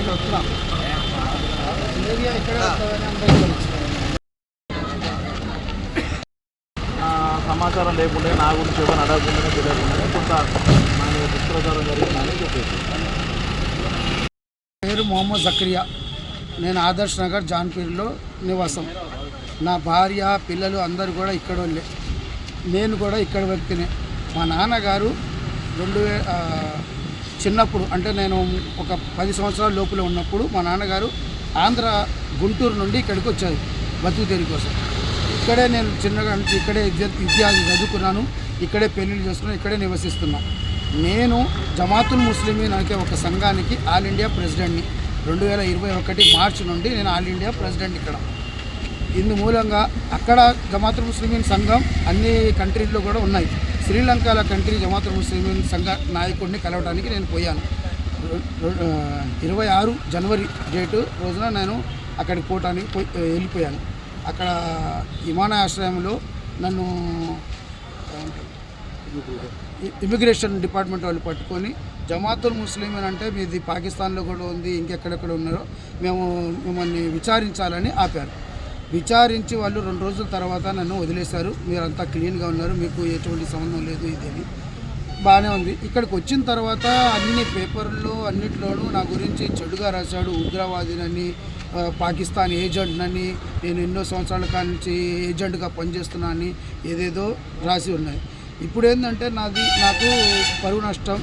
దాకా వస్తున్నాం ఏరియా అందరికీ సమాచారం లేకుండా నా గురించి ఎవరు అడగకుండానే తెలియకుండా కొంత మన దుష్ప్రచారం జరిగిందని చెప్పేసి. పేరు మొహమ్మద్ జక్రియా. నేను ఆదర్శ్ నగర్ జాన్పీర్లో నివాసం. నా భార్య పిల్లలు అందరూ కూడా ఇక్కడ వెళ్ళే నేను కూడా ఇక్కడ వ్యక్తినే మా నాన్నగారు రెండు వే చిన్నప్పుడు అంటే నేను ఒక పది సంవత్సరాల లోపల ఉన్నప్పుడు మా నాన్నగారు ఆంధ్ర గుంటూరు నుండి ఇక్కడికి వచ్చారు బతుకు తెరి కోసం. ఇక్కడే నేను చిన్నగా ఇక్కడే విద్య విద్యార్థి చదువుకున్నాను ఇక్కడే పెళ్ళిళ్ళు చేసుకున్నాను ఇక్కడే నివసిస్తున్నా. నేను జమాతుల్ ముస్లిమీన్ అనే ఒక సంఘానికి ఆల్ ఇండియా ప్రెసిడెంట్ని. రెండు వేల ఇరవై ఒకటి మార్చి నుండి నేను ఆల్ ఇండియా ప్రెసిడెంట్ ఇక్కడ. ఇందు మూలంగా అక్కడ జమాతుల్ ముస్లిమీన్ సంఘం అన్ని కంట్రీల్లో కూడా ఉన్నాయి. శ్రీలంకల కంట్రీ జమాతుల్ ముస్లిం సంఘ నాయకుడిని కలవడానికి నేను పోయాను. ఇరవై ఆరు జనవరి డేటు రోజున నేను అక్కడికి పోవటానికి పోయి వెళ్ళిపోయాను. అక్కడ విమానాశ్రయంలో నన్ను ఇమ్మిగ్రేషన్ ఇమిగ్రేషన్ డిపార్ట్మెంట్ వాళ్ళు పట్టుకొని జమాతుల్ ముస్లిం అంటే మీది పాకిస్తాన్లో కూడా ఉంది ఇంకెక్కడెక్కడ ఉన్నారో మేము మిమ్మల్ని విచారించాలని ఆపారు. విచారించి వాళ్ళు రెండు రోజుల తర్వాత నన్ను వదిలేశారు. మీరంతా క్లీన్గా ఉన్నారు. మీకు ఎటువంటి సంబంధం లేదు ఇది అని బాగానే ఉంది. ఇక్కడికి వచ్చిన తర్వాత అన్ని పేపర్లో అన్నిట్లోనూ నా గురించి చెడుగా రాశాడు. ఉగ్రవాదినని పాకిస్తాన్ ఏజెంట్నని నేను ఎన్నో సంవత్సరాల కాడి నుంచి ఏజెంట్గా పనిచేస్తున్నానని ఏదేదో రాసి ఉన్నాయి. ఇప్పుడు ఏంటంటే నాది నాకు పరువు నష్టం.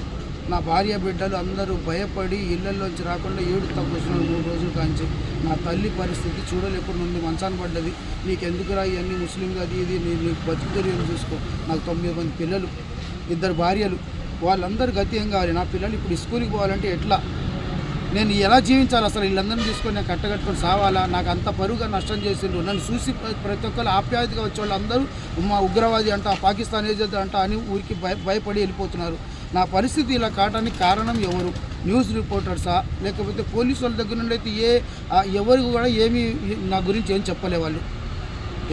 నా భార్య బిడ్డలు అందరూ భయపడి ఇళ్ళలోంచి రాకుండా ఏడు తప్పుతున్నారు మూడు రోజులు కాంచి. నా తల్లి పరిస్థితి చూడలేకుండా ఉంది మంచాన్ని పడ్డది. నీకెందుకురా ఇవన్నీ ముస్లింగా అది ఇది? నీ నీకు బతుకు తెరియని చూసుకో. నాకు తొమ్మిది మంది పిల్లలు ఇద్దరు భార్యలు. వాళ్ళందరి గతి ఏం కావాలి. నా పిల్లలు ఇప్పుడు స్కూల్కి పోవాలంటే ఎట్లా? నేను ఎలా జీవించాలి అసలు? వీళ్ళందరినీ తీసుకొని నేను కట్టగట్టుకొని సావాలా? నాకు అంత పరువుగా నష్టం చేసిండ్రు. నన్ను చూసి ప్రతి ఒక్కరు ఆప్యాయతగా వచ్చే వాళ్ళందరూ మా ఉగ్రవాది అంట పాకిస్తాన్ ఏజెంట్ అంట అని ఊరికి భయ భయపడి వెళ్ళిపోతున్నారు. నా పరిస్థితి ఇలా కావడానికి కారణం ఎవరు? న్యూస్ రిపోర్టర్సా? లేకపోతే పోలీసు వాళ్ళ దగ్గర నుండి అయితే ఏ ఎవరు కూడా ఏమీ నా గురించి ఏం చెప్పలే వాళ్ళు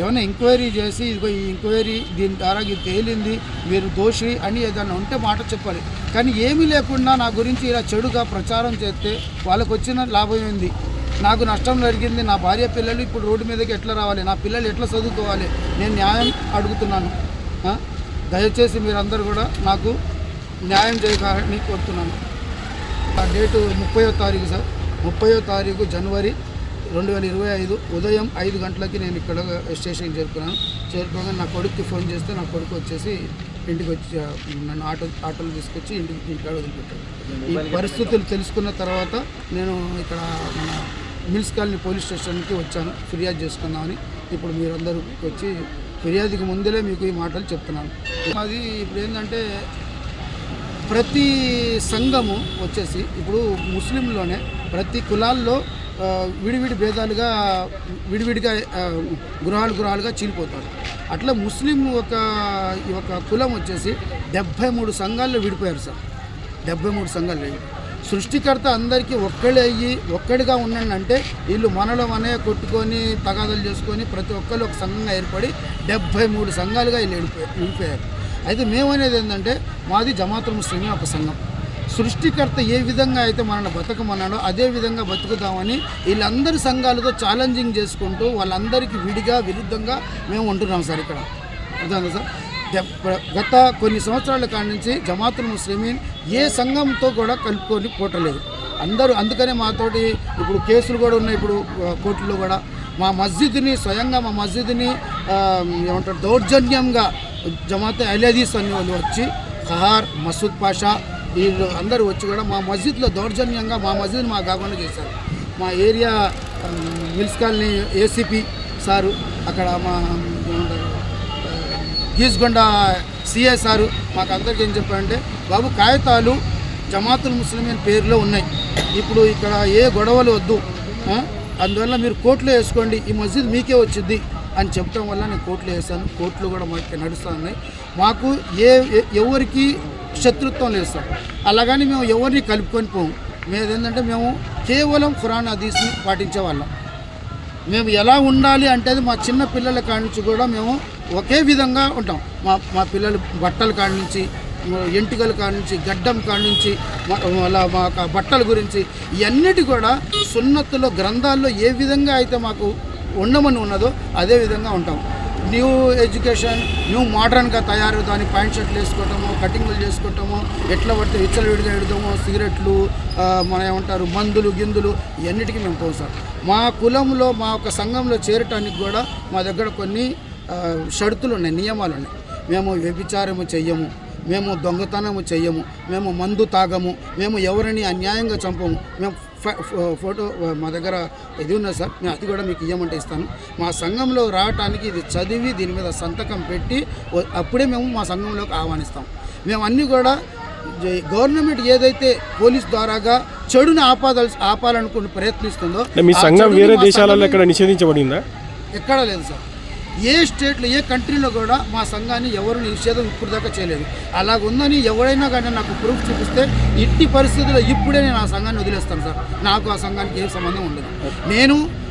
ఏమైనా ఎంక్వైరీ చేసి ఇదిగో ఈ ఎంక్వైరీ దీని ద్వారా ఇది తేలింది మీరు దోషి అని ఏదైనా ఉంటే మాట చెప్పాలి. కానీ ఏమీ లేకుండా నా గురించి ఇలా చెడుగా ప్రచారం చేస్తే వాళ్ళకు వచ్చిన లాభం ఏంది? నాకు నష్టం జరిగింది నా భార్య పిల్లలు ఇప్పుడు రోడ్డు మీదకి ఎట్లా రావాలి? నా పిల్లలు ఎట్లా చదువుకోవాలి? నేను న్యాయం అడుగుతున్నాను. దయచేసి మీరందరూ కూడా నాకు న్యాయం చేయాలని కోరుతున్నాను. ఆ డేటు ముప్పయో తారీఖు సార్. ముప్పయో తారీఖు జనవరి రెండు వేల ఇరవై ఐదు ఉదయం ఐదు గంటలకి నేను ఇక్కడ స్టేషన్కి చేరుకున్నాను. చేరుకోగా నా కొడుక్కి ఫోన్ చేస్తే నా కొడుకు వచ్చేసి ఇంటికి వచ్చి నన్ను ఆటో ఆటోలు తీసుకొచ్చి ఇంటికి ఇంటికాడ వదిలిపెట్టాను ఈ పరిస్థితులు తెలుసుకున్న తర్వాత నేను ఇక్కడ మన మిల్స్ కాలనీ పోలీస్ స్టేషన్కి వచ్చాను. ఫిర్యాదు చేసుకుందామని ఇప్పుడు మీరందరూ వచ్చి ఫిర్యాదుకి ముందే మీకు ఈ మాటలు చెప్తున్నాను. అది ఇప్పుడు ఏంటంటే ప్రతి సంఘము వచ్చేసి ఇప్పుడు ముస్లింలోనే ప్రతి కులాల్లో విడివిడి భేదాలుగా విడివిడిగా గృహాలు గృహాలుగా చీలిపోతారు. అట్లా ముస్లిం ఒక ఒక కులం వచ్చేసి డెబ్భై మూడు సంఘాల్లో విడిపోయారు సార్. డెబ్భై మూడు సంఘాలు సృష్టికర్త అందరికీ ఒక్కడే అయ్యి ఒక్కడిగా ఉన్నానంటే వీళ్ళు మనలో మనే కొట్టుకొని తగాదాలు చేసుకొని ప్రతి ఒక్కరు ఒక సంఘంగా ఏర్పడి డెబ్భై మూడు సంఘాలుగా వీళ్ళు వెళ్ళిపోయారు విడిపోయారు. అయితే మేమనేది ఏంటంటే మాది జమాతుల్ ముస్లిమే ఒక సంఘం. సృష్టికర్త ఏ విధంగా అయితే మనల్ని బతకమన్నాడో అదే విధంగా బతుకుతామని వీళ్ళందరి సంఘాలతో ఛాలెంజింగ్ చేసుకుంటూ వాళ్ళందరికీ విడిగా విరుద్ధంగా మేము ఉంటున్నాం సార్ ఇక్కడ. అర్థమైందా సార్? గత కొన్ని సంవత్సరాల కాడి నుంచి జమాతుల్ ముస్లిమీన్ ఏ సంఘంతో కూడా కలుపుకొని పోటలేదు. అందరూ అందుకనే మాతోటి ఇప్పుడు కేసులు కూడా ఉన్నాయి ఇప్పుడు కోర్టులో కూడా. మా మస్జిద్ని స్వయంగా మా మస్జిద్ని ఏమంటారు దౌర్జన్యంగా జమాత్ అలీదీస్ అనే వాళ్ళు వచ్చి కహార్ మసూద్ పాషా వీళ్ళు అందరూ వచ్చి కూడా మా మస్జిద్లో దౌర్జన్యంగా మా మస్జిద్ని మా కాకుండా చేశారు. మా area mills colony ACP sir అక్కడ మా ఏమంటారు గీస్గొండ సిఐ సారు మాకు అందరికీ ఏం చెప్పారంటే బాబు కాగితాలు జమాతుల్ ముస్లిమీన్ పేరులో ఉన్నాయి. ఇప్పుడు ఇక్కడ ఏ గొడవలు వద్దు. అందువల్ల మీరు కోర్టులో వేసుకోండి. ఈ మస్జిద్ మీకే వచ్చింది. అని చెప్పడం వల్ల నేను కోర్టులో వేసాను కోర్టులు కూడా మాకు నడుస్తూ ఉన్నాయి మాకు ఏ ఎవరికి శత్రుత్వం లేదు సార్. అలాగని మేము ఎవరిని కలుపుకొని పోము. మేము ఏంటంటే మేము కేవలం ఖురాన్ హదీస్ని పాటించే వాళ్ళం. మేము ఎలా ఉండాలి అంటే అది మా చిన్న పిల్లల కాడి నుంచి కూడా మేము ఒకే విధంగా ఉంటాం. మా మా పిల్లలు బట్టల కాడి నుంచి ఎంటికల కాడ నుంచి గడ్డం కాడ నుంచి అలా మా బట్టల గురించి ఇవన్నిటి కూడా సున్నత్తులో గ్రంథాల్లో ఏ విధంగా అయితే మాకు ఉండమని ఉన్నదో అదే విధంగా ఉంటాం. న్యూ ఎడ్యుకేషన్ న్యూ మోడర్న్గా తయారు దాని ప్యాంట్ షర్ట్లు వేసుకోవటము కటింగ్లు చేసుకోవటము ఎట్లా పడితే విచ్చలు విడిగా ఎడతాము సిగరెట్లు మన ఏమంటారు మందులు గిందులు ఇవన్నిటికీ మేము పోసాం మా కులంలో మా యొక్క సంఘంలో చేరటానికి కూడా మా దగ్గర కొన్ని షరతులు ఉన్నాయి నియమాలు ఉన్నాయి. మేము వ్యభిచారము చెయ్యము. మేము దొంగతనము చెయ్యము మేము మందు తాగము మేము ఎవరిని అన్యాయంగా చంపము. మేము ఫోటో మా దగ్గర ఇది ఉన్నది సార్ నేను అది కూడా మీకు ఇవ్వమంటే ఇస్తాను. మా సంఘంలో రావటానికి ఇది చదివి దీని మీద సంతకం పెట్టి అప్పుడే మేము మా సంఘంలోకి ఆహ్వానిస్తాం. మేము అన్నీ కూడా గవర్నమెంట్ ఏదైతే పోలీస్ ద్వారాగా చెడుని ఆపాదల్ ఆపాలనుకుని ప్రయత్నిస్తుందో మీ సంఘం వేరే దేశాలలో ఎక్కడ నిషేధించబడిందా? ఎక్కడా లేదు సార్. ఏ స్టేట్లో ఏ కంట్రీలో కూడా మా సంఘాన్ని ఎవరు నిషేధం ఇప్పుడు దాకా చేయలేదు. అలాగ ఉందని ఎవరైనా కానీ నాకు ప్రూఫ్ చూపిస్తే ఇట్టి పరిస్థితుల్లో ఇప్పుడే నేను ఆ సంఘాన్ని వదిలేస్తాను సార్. నాకు ఆ సంఘానికి ఏ సంబంధం ఉండదు. నేను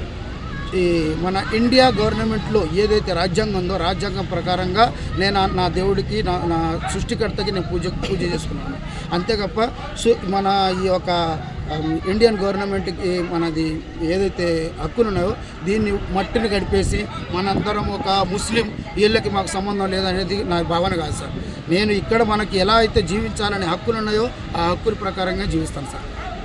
ఈ మన ఇండియా గవర్నమెంట్లో ఏదైతే రాజ్యాంగం ఉందో రాజ్యాంగం ప్రకారంగా నేను నా దేవుడికి నా నా సృష్టికర్తకి నేను పూజ పూజ చేసుకున్నాను. అంతేకప్ప సు- మన ఈ యొక్క Um, ఇండియన్ గవర్నమెంట్కి మనది ఏదైతే హక్కులు ఉన్నాయో దీన్ని మట్టిని గడిపేసి మనందరం ఒక ముస్లిం వీళ్ళకి మాకు సంబంధం లేదనేది నా భావన కాదు సార్. నేను ఇక్కడ మనకి ఎలా అయితే జీవించాలనే హక్కులు ఉన్నాయో ఆ హక్కుల ప్రకారంగా జీవిస్తాను సార్.